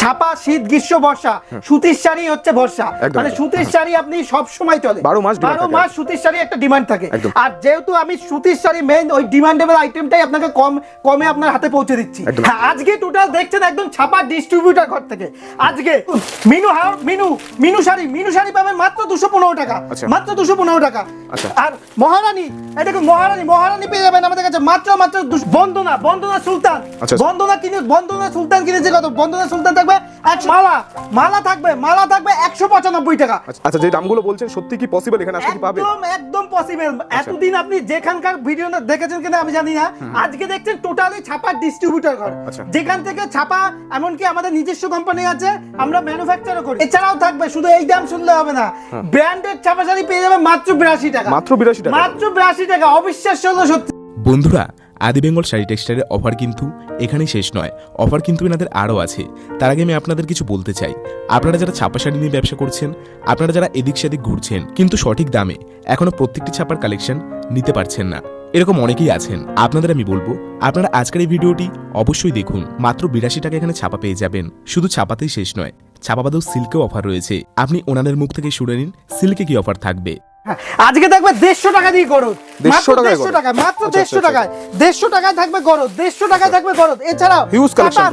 ছাপা শীত গ্রীষ্ম বর্ষা। সুতির শাড়ি হচ্ছে বর্ষা। মানে সুতির শাড়ি আপনি সব সময় চলে। বারো মাস বারো মাস সুতির শাড়ি একটা ডিমান্ড থাকে। আর যেহেতু আমি সুতির শাড়ি মেইন ওই ডিমান্ডেবল আইটেমটাই আপনাকে কম কমে আপনার হাতে পৌঁছে দিচ্ছি। হ্যাঁ, আজকে টোটাল দেখছেন একদম ছাপা ডিস্ট্রিবিউটার ঘর থেকে। আজকে মিনু হাও মিনু মিনু শাড়ি মিনু শাড়ি পাবেন মাত্র দুশো পনেরো টাকা। আচ্ছা। মাত্র দুশো পনেরো টাকা। আচ্ছা। আর মহারানী এই দেখুন মহারানী মহারানী পেয়ে যাবেন আমাদের কাছে মাত্র মাত্র বন্দনা বন্দনা সুলতান। আচ্ছা। বন্দনা কিনে বন্দনা সুলতান কিনেছে কত? বন্দনা সুলতান থাকবে মালা মালা থাকবে মালা থাকবে একশো পঁচানব্বই টাকা। আচ্ছা আচ্ছা যে দামগুলো বলছেন সত্যি কি পসিবল এখানে আসলে কি পাবে? একদম একদম পসিবল এতদিন আপনি যেখানকার ভিডিও দেখেছেন কিনা আমি জানি না। আজকে দেখছেন টোটালি ছাপার ডিস্ট্রিবিউটর ঘর। আচ্ছা। যেখান থেকে ছাপা এমনকি আমাদের নিজস্ব কোম্পানি আছে আমরা ম্যানুফ্যাকচারও করি। এছাড়াও থাকবে শুধু এই দাম শুনলে হবে না। ব্র্যান্ডেড ছাপা শাড়ি পেয়ে যাবে মাত্র বিরাশি টাকা। মাত্র 82 টাকা? মাত্র বিরাশি টাকা। অবিশ্বাস্য হলো সত্যি। বন্ধুরা আদি বেঙ্গল শাড়ি টেক্সটাইলের অফার কিন্তু এখানেই শেষ নয়। অফার কিন্তু এনাদের আরও আছে। তার আগে আমি আপনাদের কিছু বলতে চাই। আপনারা যারা ছাপা শাড়ি নিয়ে ব্যবসা করছেন, আপনারা যারা এদিক সেদিক ঘুরছেন, কিন্তু সঠিক দামে এখনও প্রত্যেকটি ছাপার কালেকশন নিতে পারছেন না। এরকম অনেকেই আছেন। আপনাদের আমি বলব, আপনারা আজকের এই ভিডিওটি অবশ্যই দেখুন। মাত্র বিরাশি টাকা এখানে ছাপা পেয়ে যাবেন। শুধু ছাপাতেই শেষ নয়, ছাপাবাদেও সিল্কেও অফার রয়েছে। আপনি ওনাদের মুখ থেকে শুনে নিন, সিল্কে কি অফার থাকবে। আজকে থাকবে দেড়শো টাকা দিয়ে গরদ 150 মাত্র দেড়শো টাকা মাত্র আচ্ছা, দেড়শো আচ্ছা, টাকায় দেড়শো টাকায় থাকবে গরদ দেড়শো টাকায় থাকবে গরদ এছাড়াও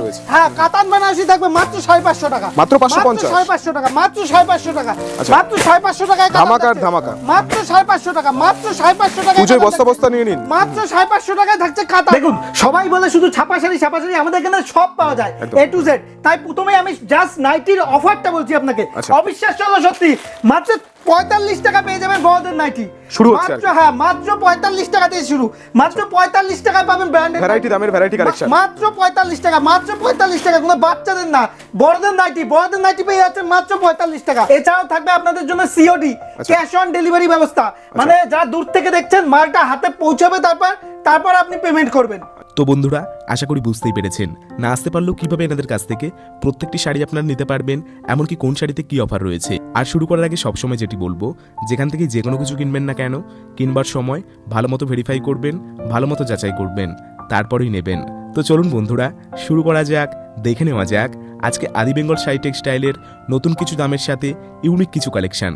রয়েছে। হ্যাঁ কাতান বেনারসি থাকবে মাত্র সাড়ে পাঁচশো টাকা। মাত্র 550 সাড়ে পাঁচশো টাকা মাত্র সাড়ে পাঁচশো টাকা। আচ্ছা। মাত্র সাড়ে পাঁচশো টাকায় ধামাকার ধামাকা। মাত্র সাড়ে পাঁচশো টাকা মাত্র সাড়ে পাঁচশো টাকা পুজোয় বস্তা বস্তা নিয়ে নিন। মাত্র সাড়ে পাঁচশো টাকায় থাকছে কাতা দেখুন সবাই বলে শুধু ছাপা শাড়ি ছাপা শাড়ি আমাদের এখানে সব পাওয়া যায়। এ টু জেড তাই প্রথমে আমি জাস্ট নাইটির অফারটা বলছি আপনাকে। অবিশ্বাস হলো সত্যি। মাত্র পঁয়তাল্লিশ টাকা পেয়ে যাবেন বড়দের নাইটি শুরু হচ্ছে মাত্র হ্যাঁ মাত্র পঁয়তাল্লিশ টাকা দিয়ে শুরু। মাত্র পঁয়তাল্লিশ টাকায় পাবেন ব্র্যান্ডেড ভ্যারাইটি দামের ভ্যারাইটি কালেকশন মাত্র পঁয়তাল্লিশ টাকা মাত্র পঁয়তাল্লিশ টাকা কোনো বাচ্চাদের না। বড়দের নাইটি বড়দের নাইটি পেয়ে যাচ্ছেন মাত্র পঁয়তাল্লিশ টাকা। এছাড়াও থাকবে আপনাদের জন্য সিওডি আচ্ছা। ক্যাশ অন ডেলিভারি ব্যবস্থা। মানে যা দূর থেকে দেখছেন মালটা হাতে পৌঁছাবে তারপর তারপর আপনি পেমেন্ট করবেন। তো বন্ধুরা আশা করি বুঝতেই পেরেছেন। না আসতে পারলেও কীভাবে এনাদের কাছ থেকে প্রত্যেকটি শাড়ি আপনারা নিতে পারবেন এমনকি কোন শাড়িতে কি অফার রয়েছে? আর শুরু করার আগে সবসময় যেটি বলব, যেখান থেকে যে কোনো কিছু কিনবেন না কেন, কিনবার সময় ভালো মতো ভেরিফাই করবেন ভালো মতো যাচাই করবেন, তারপরেই নেবেন। তো চলুন বন্ধুরা, শুরু করা যাক, দেখে নেওয়া যাক আজকে আদি বেঙ্গল শাড়ি টেক্সটাইলের নতুন কিছু দামের সাথে ইউনিক কিছু কালেকশন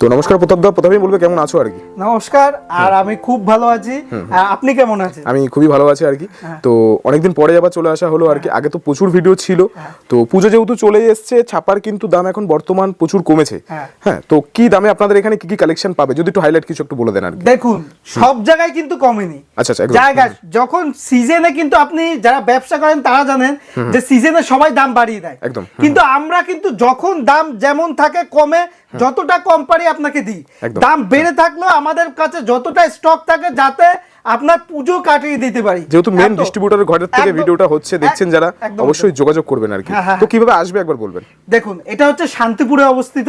তো নমস্কার প্রতাপ দা। প্রথমেই বলবে কেমন আছো আর কি? নমস্কার আর আমি খুব ভালো আছি। আপনি কেমন আছেন? আমি খুবই ভালো আছি আর কি। তো অনেকদিন পরে আবার চলে আসা হলো আর কি। আগে তো প্রচুর ভিডিও ছিল। তো পুজো যেহেতু চলে এসছে ছাপার কিন্তু দাম এখন বর্তমান প্রচুর কমেছে। হ্যাঁ। হ্যাঁ তো কি দামে আপনাদের এখানে কি কি কালেকশন পাবে? যদি একটু হাইলাইট কিছু একটু বলে দেন আর কি। দেখুন সব জায়গায় কিন্তু কমেনি। আচ্ছা, আচ্ছা। জায়গায় যখন সিজনে কিন্তু আপনি যারা ব্যবসা করেন তারা জানেন যে সিজনে সবাই দাম বাড়িয়ে দেয়। একদম, কিন্তু আমরা কিন্তু যখন দাম যেমন থাকে কমে যতটা কম পারি আপনাকে দিই। দাম বেড়ে থাকলেও আমাদের কাছে যতটা স্টক থাকে যাতে আপনার পুজো কাটিয়ে দিতে পারি। যেহেতু মেন ডিস্ট্রিবিউটর ডিস্ট্রিবিউটরের ঘরের থেকে ভিডিওটা হচ্ছে দেখছেন যারা অবশ্যই যোগাযোগ করবেন আর কি। হ্যাঁ, হ্যাঁ, তো কীভাবে আসবে একবার বলবেন? দেখুন এটা হচ্ছে শান্তিপুরে অবস্থিত।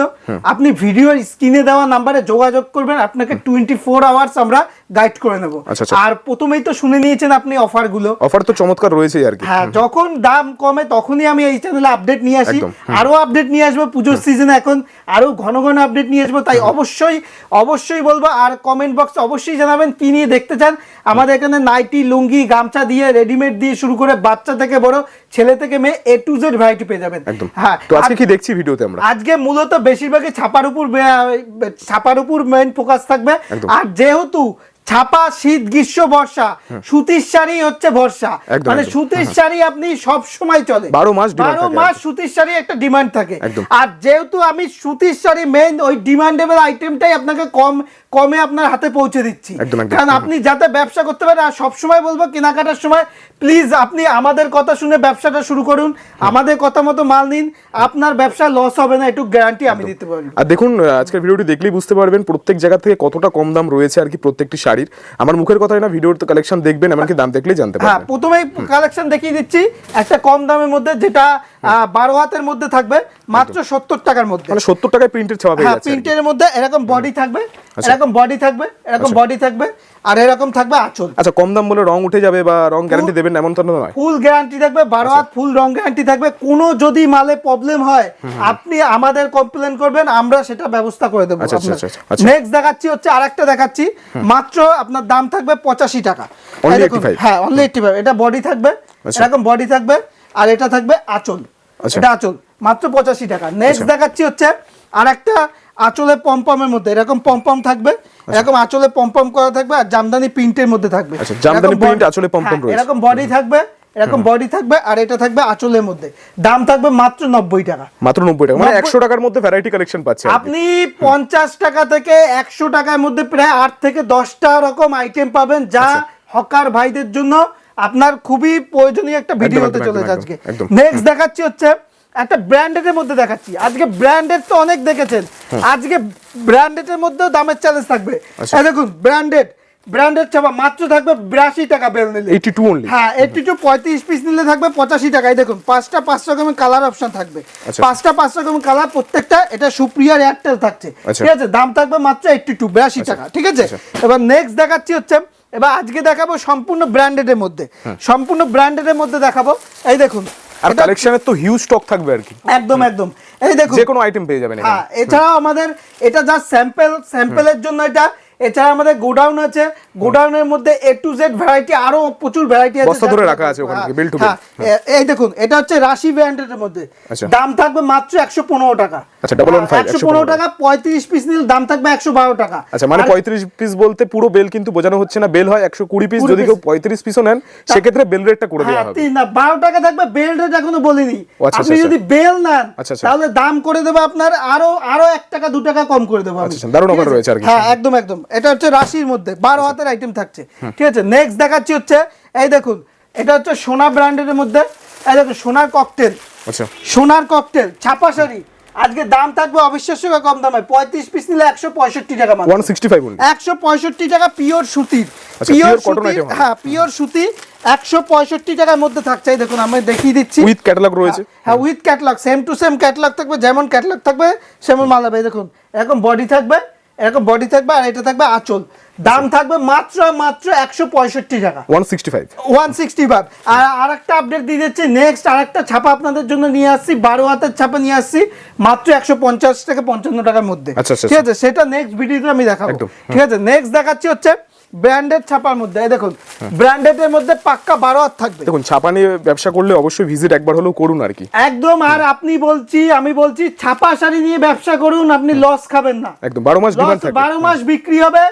আপনি ভিডিওর স্ক্রিনে দেওয়া নাম্বারে যোগাযোগ করবেন। আপনাকে টোয়েন্টি ফোর আওয়ার্স আমরা গাইড করে নেব। আচ্ছা, আচ্ছা। আর প্রথমেই তো শুনে নিয়েছেন আপনি অফারগুলো অফার তো চমৎকার রয়েছে আর কি। হ্যাঁ যখন দাম কমে তখনই আমি এই চ্যানেলে আপডেট নিয়ে আসি। আরও আপডেট নিয়ে আসব পুজোর সিজনে এখন। আরও ঘন ঘন আপডেট নিয়ে আসব তাই অবশ্যই অবশ্যই বলব আর কমেন্ট বক্স অবশ্যই জানাবেন কি নিয়ে দেখতে চান। আমাদের এখানে নাইটি লুঙ্গি গামছা দিয়ে রেডিমেড দিয়ে শুরু করে বাচ্চা থেকে বড় ছেলে থেকে মেয়ে এ টু জেড ভ্যারাইটি পেয়ে যাবেন। হ্যাঁ তো আজকে আর- কি দেখছি ভিডিওতে আমরা? আজকে মূলত বেশিরভাগই ছাপার উপর ছাপার উপর মেইন ফোকাস থাকবে। আর যেহেতু ছাপা শীত গ্রীষ্ম বর্ষা। সুতির শাড়ি হচ্ছে বর্ষা মানে সুতির শাড়ি আপনি সব সময় চলে। বারো মাস বারো মাস। সুতির শাড়ি একটা ডিমান্ড থাকে। আর যেহেতু আমি সুতির শাড়ি মেইন ওই ডিমান্ডেবল আইটেমটাই আপনাকে কম কমে আপনার হাতে পৌঁছে দিচ্ছি। কারণ আপনি যাতে ব্যবসা করতে পারেন আর সব সময় বলব কেনাকাটার সময় প্লিজ আপনি আমাদের কথা শুনে ব্যবসাটা শুরু করুন। আমাদের কথা মতো মাল নিন। আপনার ব্যবসা লস হবে না একটু গ্যারান্টি আমি দিতে পারি। আর দেখুন আজকের ভিডিওটি দেখলেই বুঝতে পারবেন প্রত্যেক জায়গা থেকে কতটা কম দাম রয়েছে আর কি প্রত্যেকটি শাড়ির আমার মুখের কথাই না ভিডিওর তো কালেকশন দেখবেন এমনকি দাম দেখলেই জানতে পারবেন। হ্যাঁ প্রথমেই কালেকশন দেখিয়ে দিচ্ছি একটা কম দামের মধ্যে যেটা বারো হাতের মধ্যে থাকবে মাত্র সত্তর টাকার মধ্যে। মানে সত্তর টাকায় প্রিন্টের ছাপা হ্যাঁ। প্রিন্টের মধ্যে এরকম বডি থাকবে আচ্ছা। এরকম বডি থাকবে এরকম বডি থাকবে আর এরকম থাকবে আঁচল। আচ্ছা কম দাম বলে রং উঠে যাবে বা রং গ্যারান্টি দেবেন এমন তো নয়? ফুল গ্যারান্টি থাকবে বারো হাত ফুল রং গ্যারান্টি থাকবে। কোনো যদি মালে প্রবলেম হয় আপনি আমাদের কমপ্লেন করবেন আমরা সেটা ব্যবস্থা করে দেবো আচ্ছা, আচ্ছা, আচ্ছা, আচ্ছা। নেক্সট দেখাচ্ছি হচ্ছে আরেকটা দেখাচ্ছি। মাত্র আপনার দাম থাকবে পঁচাশি টাকা। Only এই দেখুন, 85? হ্যাঁ অনলি এইটটি ফাইভ এটা বডি থাকবে আচ্ছা। এরকম বডি থাকবে। আর এটা থাকবে আঁচল। আচ্ছা। এটা আঁচল। মাত্র পঁচাশি টাকা। নেক্সট দেখাচ্ছি হচ্ছে আর একটা আঁচলে পম্পমের মধ্যে। এরকম পম্পম থাকবে। এরকম আঁচলে পম্পম করা থাকবে আর জামদানি প্রিন্টের মধ্যে থাকবে। আচ্ছা, জামদানি আঁচলে পম্পম হ্যাঁ, রয়েছে। এরকম বডি থাকবে। এরকম বডি থাকবে আর এটা থাকবে আঁচলের মধ্যে। দাম থাকবে মাত্র নব্বই টাকা। মাত্র নব্বই টাকা। মানে একশো টাকার মধ্যে ভ্যারাইটি কালেকশন পাচ্ছে আপনি পঞ্চাশ টাকা থেকে একশো টাকার মধ্যে প্রায় আট থেকে দশটা রকম আইটেম পাবেন যা আচ্ছা। হকার ভাইদের জন্য আপনার খুবই প্রয়োজনীয় একটা ভিডিও হতে চলেছে আজকে। নেক্সট দেখাচ্ছি হচ্ছে একটা ব্র্যান্ডেড মধ্যে দেখাচ্ছি। আজকে ব্র্যান্ডেড তো অনেক দেখেছেন। আজকে ব্র্যান্ডেড এর মধ্যেও দামের চ্যালেঞ্জ থাকবে। আচ্ছা। দেখুন ব্র্যান্ডেড ব্র্যান্ডেড চাপা মাত্র থাকবে বিরাশি টাকা বেল নিলে। 82 only? হ্যাঁ এইটি টু পঁয়ত্রিশ পিস নিলে থাকবে পঁচাশি টাকায় দেখুন পাঁচটা পাঁচ রকমের কালার অপশন থাকবে। আচ্ছা। পাঁচটা পাঁচ রকমের কালার প্রত্যেকটা এটা সুপ্রিয়ার এয়ারটেল থাকছে। আচ্ছা। ঠিক আছে দাম থাকবে মাত্র এইটটি টু বিরাশি টাকা। ঠিক আছে? এবার নেক্সট দেখাচ্ছি হচ্ছে এবার আজকে দেখাবো সম্পূর্ণ ব্র্যান্ডেড এর মধ্যে। সম্পূর্ণ ব্র্যান্ডেড এর মধ্যে দেখাবো। এই দেখুন আর কালেকশনের তো হিউজ স্টক থাকবে আর কি। একদম একদম। এই দেখুন। যে কোনো আইটেম পেয়ে যাবেন হ্যাঁ এছাড়াও আমাদের এটা যা স্যাম্পল স্যাম্পলের জন্য এটা এছাড়া আমাদের গোডাউন আছে গোডাউনের মধ্যে এ টু জেড ভ্যারাইটি আরও প্রচুর ভ্যারাইটি আছে বস্তা ধরে রাখা আছে ওখানে, bill। হ্যাঁ, এ- এই দেখুন এটা হচ্ছে রাশি ব্র্যান্ডের মধ্যে আচ্ছা। দাম থাকবে মাত্র একশো পনেরো টাকা আচ্ছা, five, একশো পনেরো টাকা পঁয়ত্রিশ পিস নিলে দাম থাকবে একশো বারো টাকা আচ্ছা মানে আর- পঁয়ত্রিশ পিস বলতে পুরো বেল কিন্তু বোঝানো হচ্ছে না বেল হয় একশো কুড়ি পিস যদি কেউ piece। পঁয়ত্রিশ পিসও নেন সেক্ষেত্রে বেল রেটটা করে দেওয়া হ্যাঁ, হবে না বারো টাকা থাকবে বেল রেট এখনও বলিনি ও, আচ্ছা, আপনি আচ্ছা, যদি বেল নেন আচ্ছা, আচ্ছা। তাহলে দাম করে দেবো আপনার আরও আরও এক টাকা দু টাকা কম করে দেবো আচ্ছা, আচ্ছা, দারুণ আছে? রয়েছে আর কি। হ্যাঁ একদম একদম এটা হচ্ছে রাশির মধ্যে বারো হাতের আইটেম থাকছে। ঠিক আছে নেক্সট দেখাচ্ছি হচ্ছে এই দেখুন এটা হচ্ছে সোনা ব্র্যান্ডের মধ্যে এই দেখুন সোনার ককটেল আচ্ছা। সোনার ককটেল ছাপা শাড়ি আজকে দাম থাকবে অবিশ্বাস্য কম দামে পঁয়ত্রিশ পিস নিলে একশো পঁয়ষট্টি টাকা ওয়ান সিক্সটি ফাইভ একশো পঁয়ষট্টি টাকা পিওর সুতির। আচ্ছা, পিওর হবে। হ্যাঁ পিওর সুতি একশো পঁয়ষট্টি টাকার মধ্যে থাকছে। দেখুন আমি দেখিয়ে দিচ্ছি। উইথ ক্যাটালগ রয়েছে। হ্যাঁ with catalogue same to same catalogue থাকবে যেমন ক্যাটলগ থাকবে সেমন মাল হবে। দেখুন এরকম বডি থাকবে। এরকম বডি থাকবে আর এটা থাকবে আঁচল। দাম থাকবে মাত্র মাত্র একশো পঁয়ষট্টি টাকা। One sixty five one sixty five আর আর একটা আপডেট দিয়ে দিচ্ছি। নেক্সট আর একটা ছাপা আপনাদের জন্য নিয়ে আসছি। বারো হাতের ছাপা নিয়ে আসছি। মাত্র একশো পঞ্চাশ থেকে পঞ্চান্ন টাকার মধ্যে। আচ্ছা, আচ্ছা, ঠিক আছে সেটা নেক্সট ভিডিওতে আমি দেখাবো। ঠিক আছে নেক্সট দেখাচ্ছি হচ্ছে ব্র্যান্ডেড ছাপার মধ্যে এই দেখুন ব্র্যান্ডেড এর মধ্যে পাক্কা বারো হাত থাকবে। দেখুন ছাপা নিয়ে ব্যবসা করলে অবশ্যই ভিজিট একবার হলেও করুন আর কি। একদম আর আপনি বলছি আমি বলছি ছাপা শাড়ি নিয়ে ব্যবসা করুন আপনি লস খাবেন না। একদম বারো মাস ডিমান্ড লস থাকে। বারো মাস বিক্রি হবে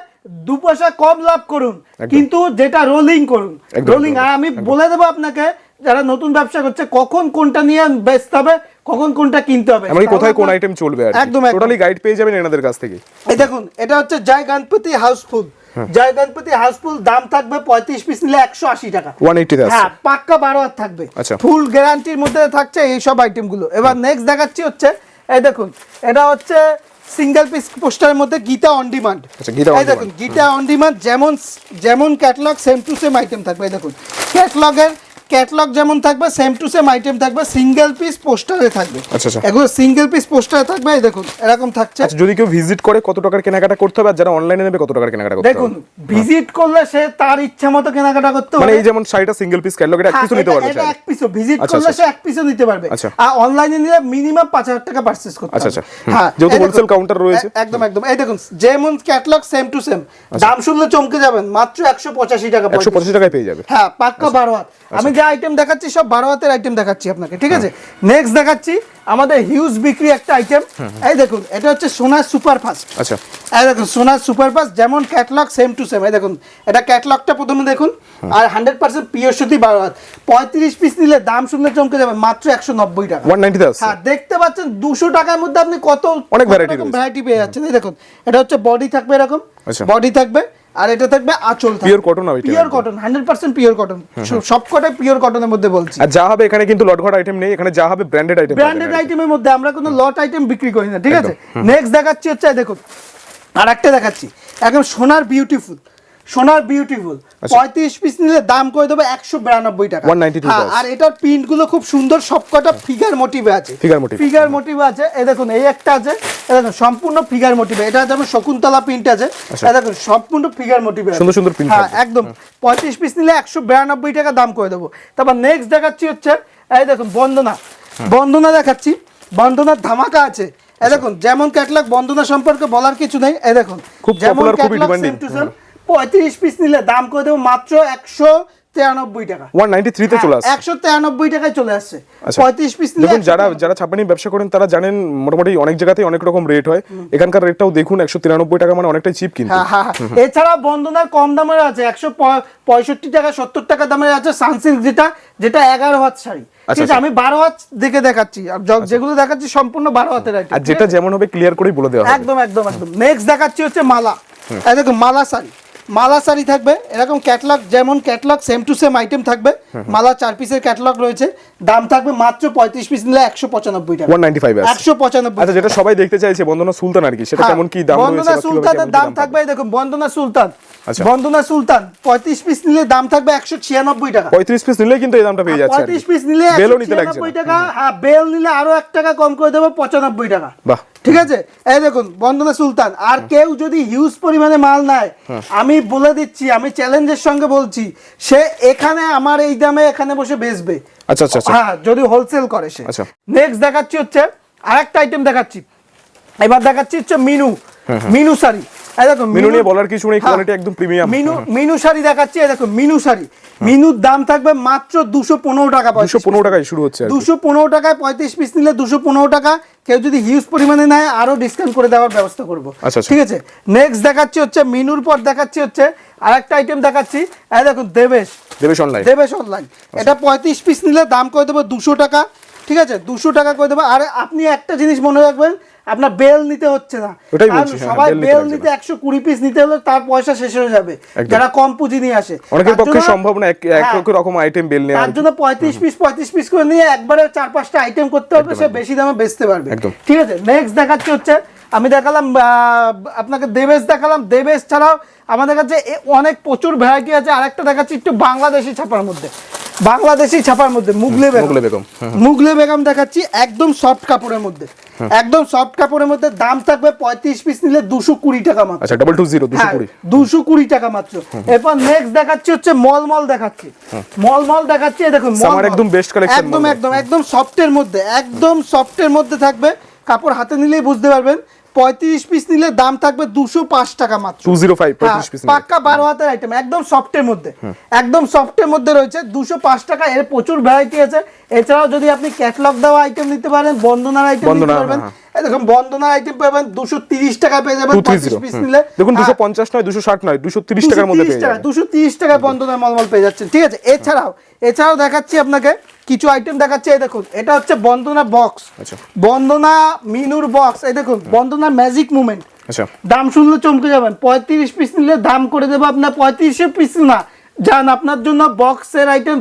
দু পয়সা কম লাভ করুন কিন্তু যেটা রোলিং করুন রোলিং আর আমি বলে দেবো আপনাকে যারা নতুন ব্যবসা করছে কখন কোনটা নিয়ে বেচতে হবে কখন কোনটা কিনতে হবে আমি কোথায় কোন আইটেম চলবে একদম। টোটালি গাইড পেয়ে যাবেন এনাদের কাছ থেকে। এই দেখুন এটা হচ্ছে জয় গণপতি হাউসফুল জয় গণপতি হাউসফুল দাম থাকবে পঁয়ত্রিশ পিস নিলে একশো আশি টাকা। হ্যাঁ পাক্কা বারো হাত থাকবে। আচ্ছা। ফুল গ্যারান্টির মধ্যে থাকছে এইসব আইটেমগুলো এবার নেক্সট দেখাচ্ছি হচ্ছে এই দেখুন এটা হচ্ছে সিঙ্গেল পিস পোস্টারের মধ্যে গীতা অন ডিমান্ড এই দেখুন গীতা অন ডিমান্ড যেমন যেমন catalogue same to same item থাকবে এই দেখুন। ক্যাটালগের ক্যাটালগ যেমন থাকবে সেম টু সেম আইটেম থাকবে সিঙ্গেল পিস পোস্টারে থাকবে আচ্ছা, আচ্ছা। এগুলো সিঙ্গেল পিস পোস্টারে থাকবে এই দেখুন এরকম থাকছে আচ্ছা যদি কেউ ভিজিট করে কত টাকার কেনাকাটা করতে হবে আর যারা অনলাইনে নেবে কত টাকার কেনাকাটা করতে দেখুন ভিজিট করলে সে তার ইচ্ছা মতো কেনাকাটা করতে মানে এই যেমন শাড়িটা সিঙ্গেল পিস ক্যাটালগ এটা এক হ্যাঁ, পিসও নিতে পারবে এটা এক পিসও ভিজিট আচ্ছা, করলে আচ্ছা। সে এক পিসও নিতে পারবে আচ্ছা। আর অনলাইনে নিলে মিনিমাম পাঁচ হাজার টাকা পারচেস করতে আচ্ছা, হবে। আচ্ছা। হুম। হ্যাঁ যেহেতু wholesale counter রয়েছে। একদম একদম এই দেখুন যেমন ক্যাটলগ সেম টু সেম দাম শুনলে চমকে যাবেন মাত্র একশো পঁচাশি টাকা একশো পড়বে। পঁচাশি টাকায় পেয়ে যাবে হ্যাঁ পাক্কা বারো হাত আমি যে আইটেম দেখাচ্ছি সব বারো হাতের আইটেম দেখাচ্ছি আপনাকে ঠিক আছে? নেক্সট দেখাচ্ছি আমাদের হিউজ বিক্রি একটা আইটেম এই দেখুন এটা হচ্ছে সোনার সুপার ফাস্ট আচ্ছা। এই দেখুন সোনার সুপার ফাস্ট যেমন ক্যাটলগ সেম টু সেম এই দেখুন এটা ক্যাটলগটা প্রথমে দেখুন আর হান্ড্রেড পার্সেন্ট পিওর সুতি বারো হাত। পঁয়ত্রিশ পিস নিলে দাম শুনলে চমকে যাবে মাত্র একশো নব্বই টাকা। হ্যাঁ দেখতে পাচ্ছেন দুশো টাকার মধ্যে আপনি কত অনেক রয়েছে। ভ্যারাইটি পেয়ে যাচ্ছেন। এই দেখুন এটা হচ্ছে বডি থাকবে এরকম। আচ্ছা। বডি থাকবে। আর এটা থাকবে আঁচল পিওর কটন হবে pure cotton hundred percent pure cotton সবকটাই পিওর কটনের মধ্যে বলছি। আর যা হবে এখানে কিন্তু লটঘট আইটেম নেই এখানে যা হবে ব্র্যান্ডেড আইটেম ব্র্যান্ডেড আইটেমের মধ্যে আমরা কোনো লট আইটেম বিক্রি করি না ঠিক আছে? নেক্সট দেখাচ্ছি হচ্ছে দেখুন আর একটা দেখাচ্ছি। একদম সোনার বিউটিফুল সোনার বিউটিফুল পঁয়ত্রিশ পিস নিলে দাম করে দেবো একশো বিরানব্বই টাকা। 192 হ্যাঁ, আর এটার প্রিন্টগুলো খুব সুন্দর সবকটা ফিগার মোটিভে আছে। Figure motive। ফিগার মোটিভে আছে। এই দেখুন এই একটা আছে। দেখুন সম্পূর্ণ ফিগার মোটিভে এটা যেমন শকুন্তলা প্রিন্ট আছে এই দেখুন সম্পূর্ণ ফিগার মোটিভে সুন্দর সুন্দর print হ্যাঁ একদম। পঁয়ত্রিশ পিস নিলে একশো বিরানব্বই টাকা দাম করে দেবো। তারপর নেক্সট দেখাচ্ছি হচ্ছে এই দেখুন বন্দনা। বন্দনা দেখাচ্ছি। বন্দনার ধামাকা আছে। এই দেখুন যেমন ক্যাটলগ বন্দনা সম্পর্কে বলার কিছু নেই। এই দেখুন যেমন। পঁয়ত্রিশ পিস নিলে দাম করে দেবো মাত্র একশো তিরানব্বই টাকা। ওয়ান নাইনটি থ্রিতে চলে আসছে। একশো তিরানব্বই টাকায় চলে আসছে। আচ্ছা। পঁয়ত্রিশ পিস দেখুন যারা যারা ছাপানি ব্যবসা করেন তারা জানেন মোটামুটি অনেক জায়গাতেই অনেক রকম রেট হয়। এখানকার রেটটাও দেখুন একশো তিরানব্বই টাকা মানে অনেকটাই চিপ কিন্তু। হ্যাঁ, হ্যাঁ, হ্যাঁ। এছাড়া কম দামের আছে একশো পঁয়ষট্টি টাকা সত্তর টাকা দামের আছে সানসিল্ক যেটা যেটা এগারো হাত শাড়ি। ঠিক আচ্ছা। আমি বারো হাত দেখে দেখাচ্ছি আর যেগুলো দেখাচ্ছি সম্পূর্ণ বারো হাতের আর যেটা যেমন হবে ক্লিয়ার করেই বলে দেওয়া একদম একদম একদম। নেক্সট দেখাচ্ছি হচ্ছে মালা। দেখুন মালা শাড়ি। মালা শাড়ি থাকবে এরকম ক্যাটলগ যেমন catalogue same to same item থাকবে মালা চার পিসের ক্যাটলগ রয়েছে দাম থাকবে মাত্র পঁয়ত্রিশ পিস নিলে একশো পঁচানব্বই টাকা। ওয়ান নাইনটি ফাইভ একশো পঁচানব্বই আচ্ছা যেটা সবাই দেখতে চাইছে বন্দনা সুলতান আর কি সেটা হ্যাঁ, কেমন কি দাম বন্দনা সুলতানের দাম থাকবে দেখুন বন্দনা সুলতান আচ্ছা। বন্দনা সুলতান পঁয়ত্রিশ পিস নিলে দাম থাকবে একশো ছিয়ানব্বই টাকা। পঁয়ত্রিশ পিস নিলে কিন্তু এই দামটা পেয়ে যাচ্ছে পঁয়ত্রিশ পিস নিলে বেলও নিতে লাগছে টাকা হ্যাঁ বেল নিলে আরও এক টাকা কম করে দেবো পঁচানব্বই টাকা। বাহ। ঠিক আছে? এই দেখুন বন্দনা সুলতান আর কেউ যদি হিউজ পরিমাণে মাল নেয় আমি বলে দিচ্ছি আমি চ্যালেঞ্জের সঙ্গে বলছি সে এখানে আমার এই দামে এখানে বসে বেচবে। আচ্ছা আচ্ছা আচ্ছা। হ্যাঁ যদি হোলসেল করে সে। আচ্ছা। নেক্সট দেখাচ্ছি হচ্ছে আরেকটা আইটেম দেখাচ্ছি। এবার দেখাচ্ছি হচ্ছে মিনু। মিনু শাড়ি। এই দেখো মেনু নিয়ে বলার কিছু নেই হ্যাঁ। কোয়ালিটি একদম প্রিমিয়াম মিনু মিনু শাড়ি দেখাচ্ছি এই দেখো মিনু শাড়ি। মিনুর দাম থাকবে মাত্র দুশো পনেরো টাকা দুশো পনেরো টাকায় শুরু হচ্ছে আর। দুশো পনেরো টাকায় পঁয়ত্রিশ পিস নিলে দুশো পনেরো টাকা। কেউ যদি হিউজ পরিমাণে নেয় আরও ডিসকাউন্ট করে দেওয়ার ব্যবস্থা করব। আচ্ছা, আচ্ছা। ঠিক আছে? নেক্সট দেখাচ্ছি হচ্ছে মিনুর পর দেখাচ্ছি হচ্ছে আরেকটা আইটেম দেখাচ্ছি। এই দেখুন দেবেশ। দেবেশ অনলাইন দেবেশ অনলাইন এটা পঁয়ত্রিশ পিস নিলে দাম করে দেবো দুশো টাকা। ঠিক আছে? দুশো টাকা করে দেবো। আর আপনি একটা জিনিস মনে রাখবেন আপনার বেল নিতে হচ্ছে না। হ্যাঁ, সবাই বেল নিতে একশো কুড়ি পিস নিতে হলে তার পয়সা শেষ হয়ে যাবে। যারা কম পুঁজি নিয়ে আসে। অনেকের পক্ষে সম্ভব না এক হ্যাঁ, রকম আইটেম বেল নেওয়া তার জন্য পঁয়ত্রিশ পিস পঁয়ত্রিশ পিস করে নিয়ে একবারে চার পাঁচটা আইটেম করতে হবে সে বেশি দামে বেচতে পারবে। ঠিক আছে? নেক্সট দেখাচ্ছি হচ্ছে আমি দেখালাম আহ, আপনাকে দেবেশ দেখালাম। দেবেশ ছাড়াও আমাদের কাছে অনেক প্রচুর ভ্যারাইটি আছে। আরেকটা দেখাচ্ছি একটু বাংলাদেশি ছাপার মধ্যে। বাংলাদেশি ছাপার মধ্যে মুগলে বেগম। মুগলে বেগম, মুগলে বেগম দেখাচ্ছি একদম সফট কাপড়ের মধ্যে। একদম সফট কাপড়ের মধ্যে দাম থাকবে পঁয়ত্রিশ পিস নিলে দুশো কুড়ি টাকা মাত্র। আচ্ছা ডাবল টু জিরো দুশো হ্যাঁ, কুড়ি। দুশো কুড়ি টাকা মাত্র। এরপর নেক্সট দেখাচ্ছি হচ্ছে মল মল দেখাচ্ছি। মল মল দেখাচ্ছি দেখুন মলমল। একদম best collection একদম একদম একদম সফটের মধ্যে একদম সফটের মধ্যে থাকবে। কাপড় হাতে নিলেই বুঝতে পারবেন পঁয়ত্রিশ পিস নিলে দাম থাকবে দুশো পাঁচ টাকা মাত্র। টু জিরো ফাইভ পাক্কা বারো হাতের আইটেম একদম সফটের মধ্যে। একদম সফটের মধ্যে রয়েছে দুশো পাঁচ টাকা এর প্রচুর ভ্যারাইটি আছে। এছাড়াও যদি আপনি ক্যাটলগ দেওয়া আইটেম নিতে পারেন বন্দনার আইটেম নিতে পারবেন। হ্যাঁ, দেখুন বন্দনার আইটেম পাবেন দুশো তিরিশ টাকা পেয়ে যাবেন পিস নিলে। দেখুন দুশো পঞ্চাশ নয় দুশো ষাট নয় দুশো তিরিশ টাকার মধ্যে দুশো তিরিশ টাকা মলমল পেয়ে যাচ্ছেন। ঠিক আছে এছাড়াও এছাড়াও দেখাচ্ছি আপনাকে কিছু আইটেম দেখাচ্ছি এই দেখুন এটা হচ্ছে বন্দনা বক্স আচ্ছা। বন্দনা মিনুর বক্স এই দেখুন বন্দনা ম্যাজিক মুভমেন্ট আচ্ছা। দাম শুনলে চমকে যাবেন। পঁয়ত্রিশ পিস নিলে দাম করে দেবো আপনার পঁয়ত্রিশে পিস না। যান আপনার জন্য বক্সের আইটেম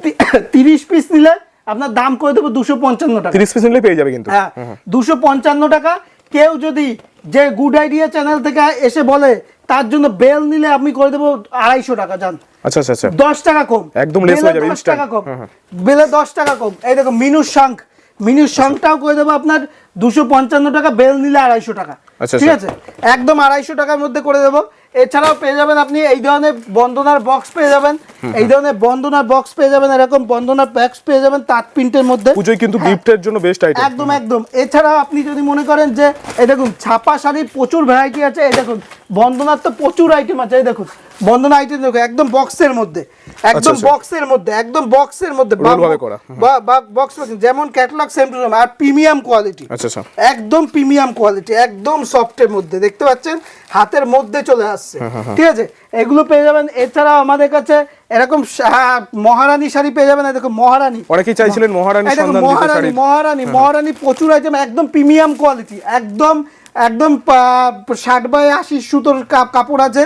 তিরিশ পিস নিলে আপনার দাম করে দেবো দুশো পঞ্চান্ন টাকা। তিরিশ পিস নিলে পেয়ে যাবে কিন্তু। হ্যাঁ দুশো পঞ্চান্ন টাকা। কেউ যদি যে গুড আইডিয়া চ্যানেল থেকে এসে বলে তার জন্য বেল নিলে আমি করে দেবো আড়াইশো টাকা যান আচ্ছা আচ্ছা আচ্ছা। দশ টাকা কম। একদম হয়ে যাবে, দশ টাকা কম। বেলে দশ টাকা কম। এই দেখো মিনুর শাঙ্ক। মিনুর শাঙ্কটাও করে দেবো আপনার দুশো পঞ্চান্ন টাকা বেল নিলে আড়াইশো টাকা। ঠিক। আছে? একদম আড়াইশো টাকার মধ্যে করে দেবো। এছাড়াও পেয়ে যাবেন আপনি এই ধরনের বন্দনার বক্স পেয়ে যাবেন। এই ধরনের বন্দনার বক্স পেয়ে যাবেন এরকম বন্দনার বক্স পেয়ে যাবেন তাঁত প্রিন্টের মধ্যে। পুজোয় কিন্তু হ্যাঁ। গিফটের জন্য বেস্ট আইটেম একদম একদম। এছাড়াও আপনি যদি মনে করেন যে এই দেখুন ছাপা শাড়ির প্রচুর ভ্যারাইটি আছে এই দেখুন বন্দনার তো প্রচুর আইটেম আছে দেখুন। বন্দনা আইটেম দেখো একদম বক্সের মধ্যে একদম আচ্ছা। বক্সের মধ্যে একদম বক্সের মধ্যে। বক্স যেমন ক্যাটালগ সেম টু সেম আর প্রিমিয়াম কোয়ালিটি আচ্ছা আচ্ছা। একদম প্রিমিয়াম কোয়ালিটি একদম সফটের মধ্যে দেখতে পাচ্ছেন? হাতের মধ্যে চলে আসছে। হ্যাঁ, ঠিক আছে? এগুলো পেয়ে যাবেন এছাড়াও আমাদের কাছে এরকম হ্যাঁ, মহারানী শাড়ি পেয়ে যাবেন দেখো মহারানী। অনেকেই চাইছিলেন দিতে মহারানী মহারানী মহারানী প্রচুর আইটেম একদম প্রিমিয়াম কোয়ালিটি একদম একদম ষাট বাই আশি সুতোর কাপড় আছে।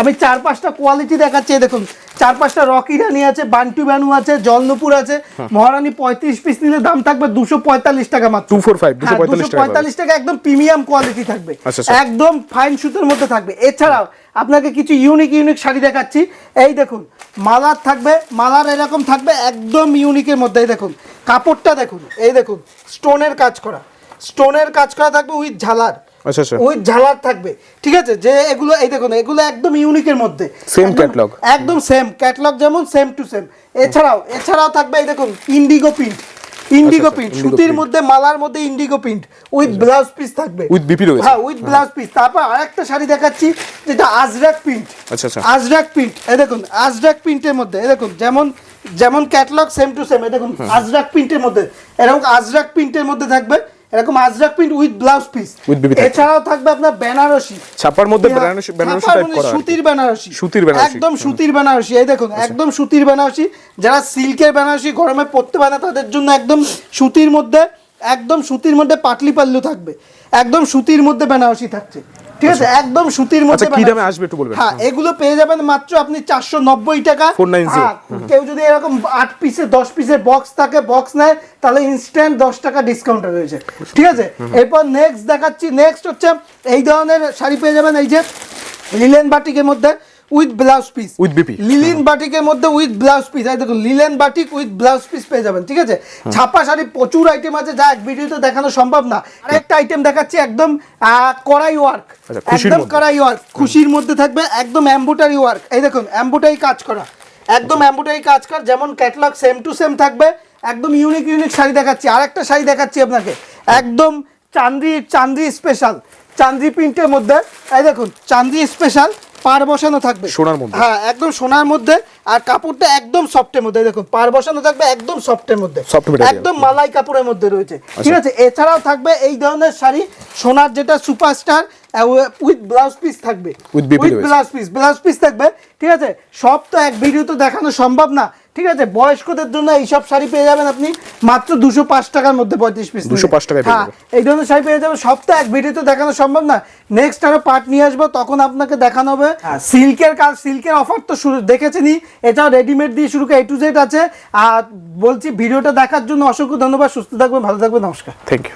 আমি চার পাঁচটা কোয়ালিটি দেখাচ্ছি দেখুন। চার পাঁচটা রকি রানি আছে বান্টু ব্যানু আছে জলনুপুর আছে। মহারানী পঁয়ত্রিশ পিস নিলে দাম থাকবে দুশো পঁয়তাল্লিশ টাকা মাত্র। টু ফোর ফাইভ দুশো হ্যাঁ, পঁয়তাল্লিশ টাকা। 245 টাকা একদম প্রিমিয়াম কোয়ালিটি থাকবে। আচ্ছা, আচ্ছা। একদম ফাইন সুতোর মধ্যে থাকবে। এছাড়াও আপনাকে কিছু ইউনিক ইউনিক শাড়ি দেখাচ্ছি। এই দেখুন মালার থাকবে মালার এরকম থাকবে একদম ইউনিকের মধ্যে। এই দেখুন কাপড়টা দেখুন। এই দেখুন স্টোনের কাজ করা। স্টোনের কাজ করা থাকবে উইথ ঝালার। আচ্ছা আচ্ছা। উইথ ঝালার থাকবে। ঠিক আছে? যে এগুলো এই দেখুন এগুলো একদম ইউনিকের মধ্যে। Same একদম- একদম সেম ক্যাটলগ যেমন সেম টু সেম এছাড়াও এছাড়াও থাকবে এই দেখুন ইন্ডিগো প্রিন্ট ইন্ডিগো প্রিন্ট সুতির মধ্যে মালার মধ্যে indigo print with blouse piece থাকবে। With BP রয়েছে। হ্যাঁ উইথ ব্লাউজ পিস তারপর আরেকটা শাড়ি দেখাচ্ছি যেটা আজরাক প্রিন্ট আচ্ছা, আচ্ছা। আজরাক প্রিন্ট এই দেখুন আজরাক প্রিন্টের মধ্যে এই দেখুন যেমন যেমন ক্যাটলগ সেম টু সেম এই দেখুন আজরাক প্রিন্টের মধ্যে। এরকম আজরাক প্রিন্টের মধ্যে থাকবে। এরকম Ajrak print with blouse piece এছাড়াও থাকবে আপনার বেনারসি। ছাপার মধ্যে বেনারসি বেনারসি টাইপ করা সুতির বেনারসি। সুতির বেনারসি। একদম সুতির বেনারসি। এই দেখুন একদম সুতির বেনারসি। যারা সিল্কের বেনারসি গরমে পড়তে পারে না তাদের জন্য একদম সুতির মধ্যে একদম সুতির মধ্যে পাটলি পাল্লু থাকবে। একদম সুতির মধ্যে বেনারসি থাকছে। ঠিক আছে একদম সুতির মধ্যে আচ্ছা, কি দামে আসবে একটু বলবেন? হ্যাঁ এগুলো পেয়ে যাবেন মাত্র আপনি চারশো নব্বই টাকা। 490 হ্যাঁ, কেউ যদি এরকম আট পিসের দশ পিসের বক্স থাকে বক্স নেয় তাহলে ইনস্ট্যান্ট দশ টাকা ডিসকাউন্ট রয়েছে। ঠিক আছে? এরপর নেক্সট দেখাচ্ছি। নেক্সট হচ্ছে এই ধরনের শাড়ি পেয়ে যাবেন এই যে লিলেন বাটিকের মধ্যে। With blouse piece With BP linen বাটিকের মধ্যে উইথ ব্লাউজ পিস এই দেখুন linen batik with blouse piece পেয়ে যাবেন ঠিক আছে? ছাপা শাড়ি প্রচুর আইটেম আছে যা এক ভিডিওতে দেখানো সম্ভব না। আরেকটা আইটেম দেখাচ্ছি একদম কড়াই ওয়ার্ক আচ্ছা, একদম। কড়াই ওয়ার্ক খুশির মধ্যে থাকবে একদম এম্বুটারি ওয়ার্ক এই দেখুন এম্বুটারি কাজ করা। একদম এম্বুটারি কাজ কর যেমন ক্যাটলগ সেম টু সেম থাকবে। একদম ইউনিক ইউনিক শাড়ি দেখাচ্ছি। আরেকটা শাড়ি দেখাচ্ছি আপনাকে। একদম চান্দি চান্দি স্পেশাল চান্দি প্রিন্টের মধ্যে। এই দেখুন চান্দি স্পেশাল পার বসানো থাকবে। সোনার মধ্যে। হ্যাঁ একদম সোনার মধ্যে আর কাপড়টা একদম সফটের মধ্যে। দেখুন পার বসানো থাকবে একদম সফটের মধ্যে। একদম মালাই কাপড়ের মধ্যে রয়েছে। ঠিক আছে এছাড়াও থাকবে এই ধরনের শাড়ি সোনার যেটা সুপারস্টার উইথ ব্লাউজ পিস থাকবে। With blouse piece blouse piece থাকবে। ঠিক আছে সব তো এক ভিডিও তো দেখানো সম্ভব না। ঠিক আছে বয়স্কদের জন্য এইসব শাড়ি পেয়ে যাবেন আপনি মাত্র দুশো পাঁচ টাকার মধ্যে পঁয়ত্রিশ পিস দুশো পাঁচ টাকা হ্যাঁ এই ধরনের শাড়ি পেয়ে যাবেন। সব তো এক ভিডিওতে দেখানো সম্ভব না। নেক্সট আরও পার্ট নিয়ে আসব তখন আপনাকে দেখানো হবে। সিল্কের কাজ সিল্কের অফার তো শুরু দেখেছেনই এটাও রেডিমেড দিয়ে শুরু করে এ টু জেড আছে। আর বলছি ভিডিওটা দেখার জন্য অসংখ্য ধন্যবাদ। সুস্থ থাকবেন ভালো থাকবেন নমস্কার। Thank you